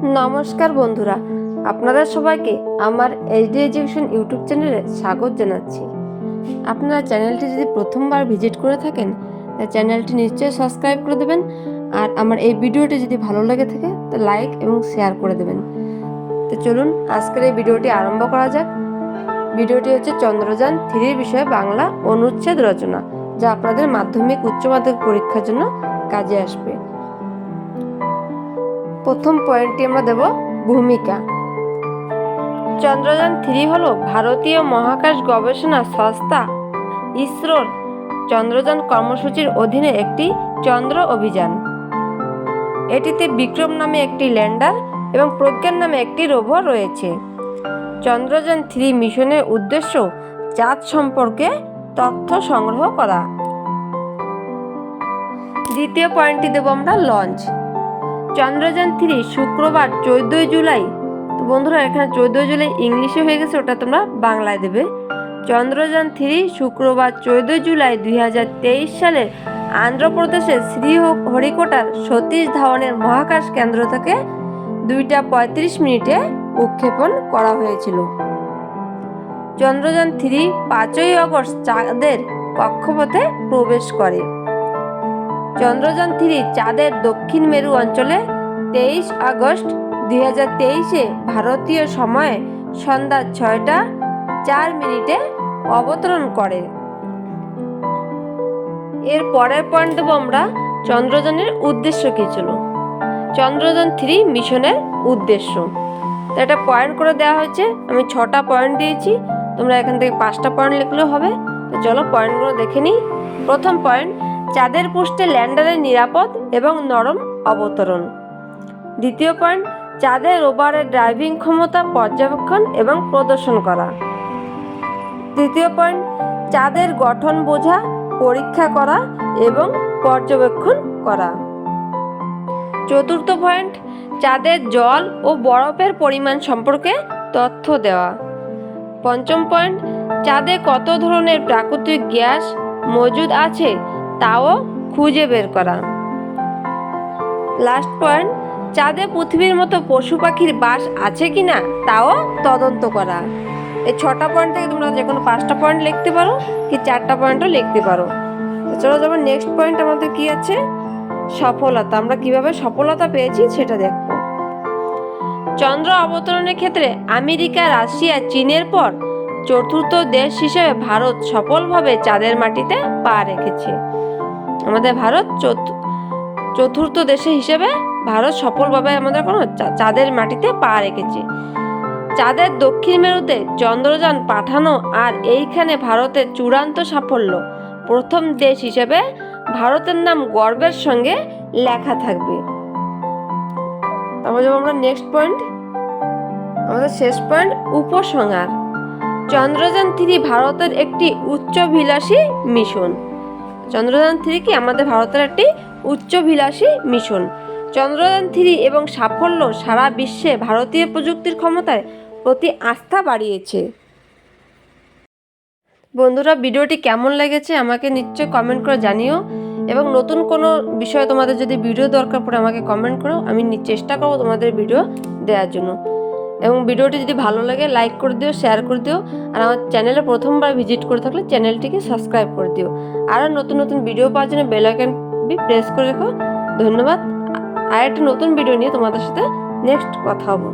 নমস্কার বন্ধুরা, আপনাদের সবাইকে আমার এইচডি এডুকেশন ইউটিউব চ্যানেলে স্বাগত জানাচ্ছি। আপনারা চ্যানেলটি যদি প্রথমবার ভিজিট করে থাকেন, তা চ্যানেলটি নিশ্চয়ই সাবস্ক্রাইব করে দেবেন, আর আমার এই ভিডিওটি যদি ভালো লেগে থাকে, তো লাইক এবং শেয়ার করে দেবেন। তো চলুন, আজকের এই ভিডিওটি আরম্ভ করা যাক। ভিডিওটি হচ্ছে চন্দ্রযান থ্রির বিষয়ে বাংলা অনুচ্ছেদ রচনা, যা আপনাদের মাধ্যমিক উচ্চ মাধ্যমিক পরীক্ষার জন্য কাজে আসবে। প্রথম পয়েন্টটি আমরা দেব ভূমিকা। চন্দ্রযান থ্রি হল ভারতীয় মহাকাশ গবেষণা সংস্থা, ইসরোর চন্দ্রযান কর্মসূচির অধীনে একটি চন্দ্র অভিযান। এটিতে বিক্রম নামে একটি ল্যান্ডার এবং প্রজ্ঞান নামে একটি রোভার রয়েছে। চন্দ্রযান থ্রি মিশনের উদ্দেশ্য চাঁদ সম্পর্কে তথ্য সংগ্রহ করা। দ্বিতীয় পয়েন্টটি দেব আমরা লঞ্চ। চন্দ্রযান থ্রি শুক্রবার চোদ্দোই জুলাই। তো বন্ধুরা, এখানে চোদ্দোই জুলাই ইংলিশে হয়ে গেছে, ওটা তোমরা বাংলায় দেবে। চন্দ্রযান থ্রি শুক্রবার চোদ্দোই জুলাই দুই হাজার তেইশ সালে আন্ধ্রপ্রদেশের শ্রী হরিকোটার সতীশ ধাওয়ানের মহাকাশ কেন্দ্র থেকে দুইটা পঁয়ত্রিশ মিনিটে উৎক্ষেপণ করা হয়েছিল। চন্দ্রযান থ্রি পাঁচই আগস্ট চাঁদের কক্ষপথে প্রবেশ করে। চন্দ্রযান থ্রি চাঁদের দক্ষিণ মেরু অঞ্চলে তেইশ আগস্ট দুই হাজার তেইশে ভারতীয় সময়ে সন্ধ্যা ছয়টা চার মিনিটে অবতরণ করে। এর পরের পয়েন্ট দেবো আমরা চন্দ্রযানের উদ্দেশ্য কী ছিল? চন্দ্রযান থ্রি মিশনের উদ্দেশ্য। তো এটা পয়েন্ট করে দেওয়া হয়েছে। আমি ছটা পয়েন্ট দিয়েছি। তোমরা এখান থেকে পাঁচটা পয়েন্ট লিখলেও হবে। তো চলো পয়েন্টগুলো দেখে নিই। প্রথম পয়েন্ট চাঁদের পৃষ্ঠে ল্যান্ডারের নিরাপদ এবং নরম অবতরণ। দ্বিতীয় পয়েন্ট, চাঁদের রোভারের ড্রাইভিং ক্ষমতা পর্যবেক্ষণ এবং প্রদর্শন করা। তৃতীয় পয়েন্ট, চাঁদের গঠন বোঝা, পরীক্ষা করা এবং পর্যবেক্ষণ করা। চতুর্থ পয়েন্ট, চাঁদের জল ও বরফের পরিমাণ সম্পর্কে তথ্য দেওয়া। পঞ্চম পয়েন্ট, চাঁদে কত ধরনের প্রাকৃতিক গ্যাস মজুদ আছে তাও খুঁজে বের করা। লাস্ট পয়েন্ট চাঁদে পৃথিবীর মতো পশু পাখির বাস আছে কি না, তাও তদন্ত করা। এই ছটা পয়েন্ট থেকে তোমরা যে কোনো পাঁচটা পয়েন্ট লিখতে পারো কি চারটা পয়েন্টও লিখতে পারো। চলো যেমন নেক্সট পয়েন্ট আমাদের কি আছে? সফলতা। আমরা কীভাবে সফলতা পেয়েছি সেটা দেখব। চন্দ্র অবতরণের ক্ষেত্রে আমেরিকা, রাশিয়া, চীনের পর চতুর্থ দেশ হিসেবে ভারত সফলভাবে চাঁদের মাটিতে পা রেখেছে। আমাদের ভারত চতুর্থ দেশে হিসেবে ভারত সফলভাবে আমাদের কোনো চাঁদের মাটিতে পা রেখেছে। চাঁদের দক্ষিণ মেরুতে চন্দ্রযান পাঠানো আর এইখানে ভারতের চূড়ান্ত সাফল্য। প্রথম দেশ হিসেবে ভারতের নাম গর্বের সঙ্গে লেখা থাকবে। তারপর আমরা নেক্সট পয়েন্ট আমাদের শেষ পয়েন্ট উপসংহার। চন্দ্রযান থ্রি ভারতের একটি উচ্চভিলাষী মিশন। চন্দ্রযান থ্রি কি আমাদের ভারতের একটি উচ্চভিলাষী মিশন। চন্দ্রযান থ্রি এবং সাফল্য সারা বিশ্বে ভারতীয় প্রযুক্তির ক্ষমতায় প্রতি আস্থা বাড়িয়েছে। বন্ধুরা, ভিডিওটি কেমন লেগেছে আমাকে নিশ্চয় কমেন্ট করে জানিও এবং নতুন কোনো বিষয়ে তোমাদের যদি ভিডিও দরকার পড়ে আমাকে কমেন্ট করো, আমি চেষ্টা করব তোমাদের ভিডিও দেওয়ার জন্য। এবং ভিডিওটি যদি ভালো লাগে লাইক করে দিও শেয়ার করে দিও, আর আমার চ্যানেলে প্রথমবার ভিজিট করে থাকলে চ্যানেলটিকে সাবস্ক্রাইব করে দিও। আরও নতুন নতুন ভিডিও পাওয়ার জন্য বেল বি প্রেস করে রেখো। ধন্যবাদ। আর একটা নতুন ভিডিও নিয়ে তোমাদের সাথে নেক্সট কথা হব।